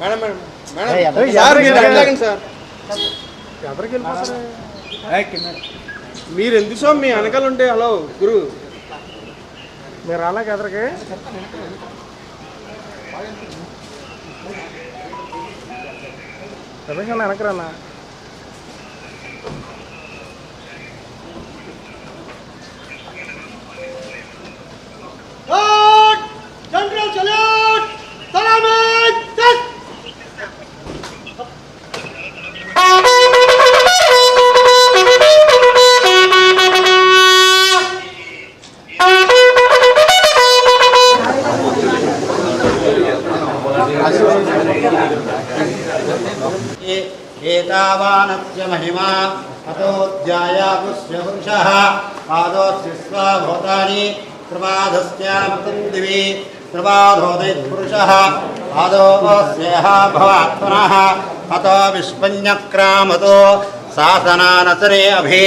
Madam madam madam. Sir మీరు sir. ఎవరికి వెళ్ళిపోతారు? మీరు ఎందుకు స్వామి మీ వెనకాల ఉంటే హలో గురు. మీరు అలాగే ఎదరికి రమేష్ అన్న? एतावानस्य महिमा अतोऽध्यायाकुस्य पुरुषः पादोऽस्य स्वा भूतानि प्रमाधस्यामृतन्दिवि प्रमाधोदयत्पुरुषः पादो स्नेहा भवात्मनः अतो विस्पन्यक्रामतो सासनानसरे अभि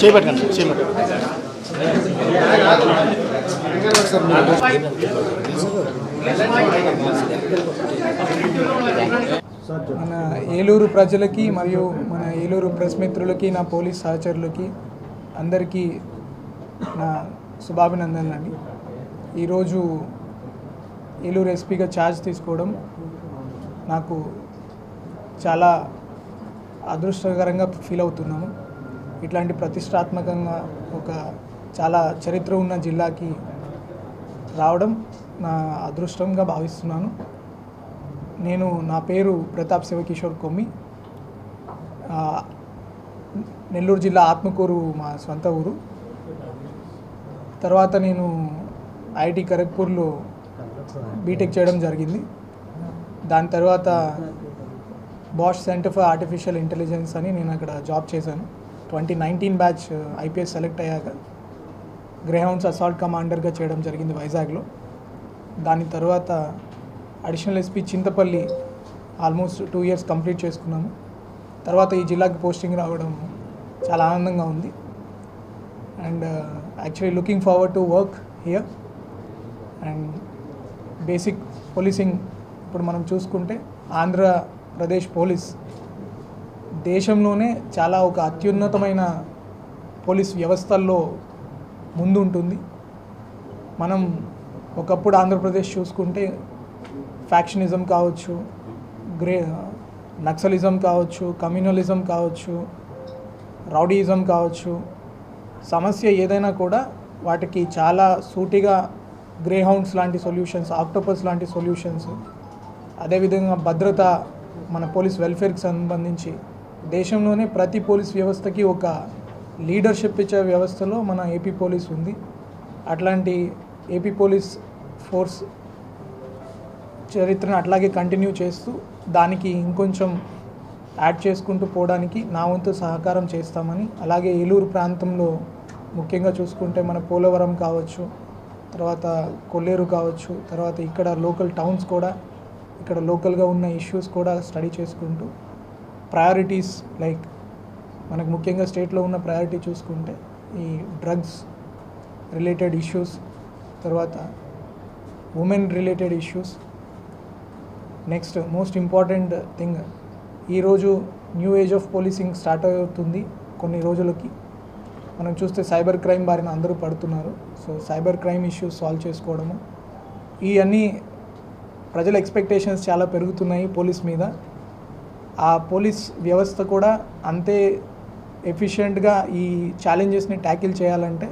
చేపట్టండి మన ఏలూరు ప్రజలకి మరియు మన ఏలూరు ప్రెస్ మిత్రులకి నా పోలీస్ సహచరులకి అందరికీ నా శుభాభినందనలు అండి ఈరోజు ఏలూరు ఎస్పీగా ఛార్జ్ తీసుకోవడం నాకు చాలా అదృష్టకరంగా ఫీల్ అవుతున్నాను ఇట్లాంటి ప్రతిష్టాత్మకంగా ఒక చాలా చరిత్ర ఉన్న జిల్లాకి రావడం నా అదృష్టంగా భావిస్తున్నాను. నేను నా పేరు ప్రతాప్ శివకిషోర్ కొమ్మి. నెల్లూరు జిల్లా ఆత్మకూరు మా సొంత ఊరు. తర్వాత నేను ఐఐటి ఖరగ్పూర్లో బీటెక్ చేయడం జరిగింది. దాని తర్వాత Bosch centre for artificial intelligence అని నేను అక్కడ జాబ్ చేశాను. Twenty nineteen batch IPS select అయ్యాక గ్రేహౌండ్స్ అసాల్ట్ కమాండర్గా చేయడం జరిగింది వైజాగ్లో. దాని తర్వాత additional SP Chintapalli almost two years complete చేసుకున్నాము. తర్వాత ఈ జిల్లాకి పోస్టింగ్ రావడం చాలా ఆనందంగా ఉంది. And actually looking forward to work here and basic policing ఇప్పుడు మనం చూసుకుంటే ఆంధ్ర ప్రదేశ్ పోలీస్ దేశంలోనే చాలా ఒక అత్యున్నతమైన పోలీస్ వ్యవస్థల్లో ముందుంటుంది. మనం ఒకప్పుడు ఆంధ్రప్రదేశ్ చూసుకుంటే ఫ్యాక్షనిజం కావచ్చు గ్రే నక్సలిజం కావచ్చు కమ్యూనలిజం కావచ్చు రౌడీయిజం కావచ్చు సమస్య ఏదైనా కూడా వాటికి చాలా సూటిగా గ్రేహౌండ్స్ లాంటి సొల్యూషన్స్ ఆక్టోపస్ లాంటి సొల్యూషన్స్ అదేవిధంగా భద్రత మన పోలీస్ వెల్ఫేర్కి సంబంధించి దేశంలోనే ప్రతి పోలీస్ వ్యవస్థకి ఒక లీడర్షిప్ ఇచ్చే వ్యవస్థలో మన ఏపీ పోలీస్ ఉంది. అట్లాంటి ఏపీ పోలీస్ ఫోర్స్ చరిత్రను అట్లాగే కంటిన్యూ చేస్తూ దానికి ఇంకొంచెం యాడ్ చేసుకుంటూ పోవడానికి నా వంతు సహకారం చేస్తామని అలాగే ఏలూరు ప్రాంతంలో ముఖ్యంగా చూసుకుంటే మన పోలవరం కావచ్చు తర్వాత కొల్లేరు కావచ్చు తర్వాత ఇక్కడ లోకల్ టౌన్స్ కూడా ఇక్కడ లోకల్గా ఉన్న ఇష్యూస్ కూడా స్టడీ చేసుకుంటూ ప్రయారిటీస్ లైక్ మనకు ముఖ్యంగా స్టేట్లో ఉన్న ప్రయారిటీ చూసుకుంటే ఈ డ్రగ్స్ రిలేటెడ్ ఇష్యూస్ తర్వాత women related issues next most important thing ఈరోజు new age of policing start అవుతుంది కొన్ని రోజులకి. మనం చూస్తే సైబర్ క్రైమ్ బారిన అందరూ పడుతున్నారు. So cyber crime issues solve చేసుకోవడము. ఇవన్నీ ప్రజల ఎక్స్పెక్టేషన్స్ చాలా పెరుగుతున్నాయి పోలీస్ మీద. ఆ పోలీస్ వ్యవస్థ కూడా అంతే ఎఫిషియెంట్గా ఈ ఛాలెంజెస్ని ట్యాకిల్ చేయాలంటే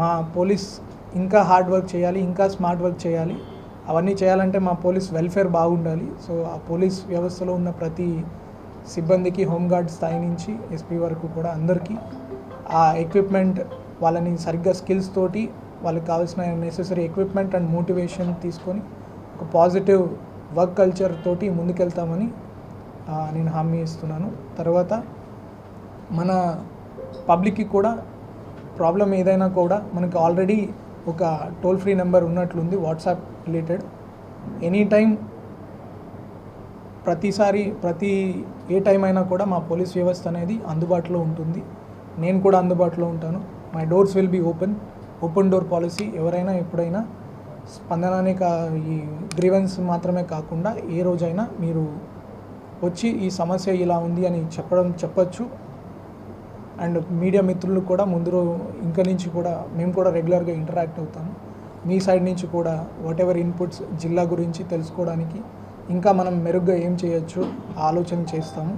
మా పోలీస్ ఇంకా హార్డ్ వర్క్ చేయాలి ఇంకా స్మార్ట్ వర్క్ చేయాలి. అవన్నీ చేయాలంటే మా పోలీస్ వెల్ఫేర్ బాగుండాలి. సో ఆ పోలీస్ వ్యవస్థలో ఉన్న ప్రతి సిబ్బందికి హోంగార్డ్ స్థాయి నుంచి ఎస్పీ వరకు కూడా అందరికీ ఆ ఎక్విప్మెంట్ వాళ్ళని సరిగ్గా స్కిల్స్ తోటి వాళ్ళకి కావాల్సిన నెసెసరీ ఎక్విప్మెంట్ అండ్ మోటివేషన్ తీసుకొని ఒక పాజిటివ్ వర్క్ కల్చర్ తోటి ముందుకెళ్తామని నేను హామీ ఇస్తున్నాను. తర్వాత మన పబ్లిక్కి కూడా ప్రాబ్లం ఏదైనా కూడా మనకు ఆల్రెడీ ఒక టోల్ ఫ్రీ నెంబర్ ఉన్నట్లుంది వాట్సాప్ రిలేటెడ్ ఎనీ టైం ప్రతిసారి ప్రతి ఏ టైం అయినా కూడా మా పోలీస్ వ్యవస్థ అనేది అందుబాటులో ఉంటుంది. నేను కూడా అందుబాటులో ఉంటాను. My doors will be open open door policy ఎవరైనా ఎప్పుడైనా స్పందననే కా ఈ గ్రీవెన్స్ మాత్రమే కాకుండా ఏ రోజైనా మీరు వచ్చి ఈ సమస్య ఇలా ఉంది అని చెప్పడం చెప్పచ్చు. అండ్ మీడియా మిత్రులు కూడా ముందు ఇంకా నుంచి కూడా మేము కూడా రెగ్యులర్గా ఇంటరాక్ట్ అవుతాము మీ సైడ్ నుంచి కూడా వాట్ ఎవర్ ఇన్పుట్స్ జిల్లా గురించి తెలుసుకోవడానికి ఇంకా మనం మెరుగ్గా ఏం చేయొచ్చు ఆలోచన చేస్తాము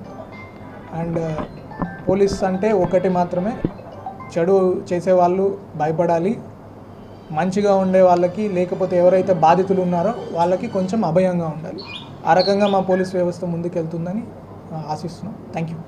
అండ్ పోలీస్ అంటే ఒకటి మాత్రమే చెడు చేసేవాళ్ళు భయపడాలి. మంచిగా ఉండే వాళ్ళకి లేకపోతే ఎవరైతే బాధితులు ఉన్నారో వాళ్ళకి కొంచెం అభయంగా ఉండాలి. ఆ రకంగా మా పోలీస్ వ్యవస్థ ముందుకెళ్తుందని ఆశిస్తున్నాం. Thank you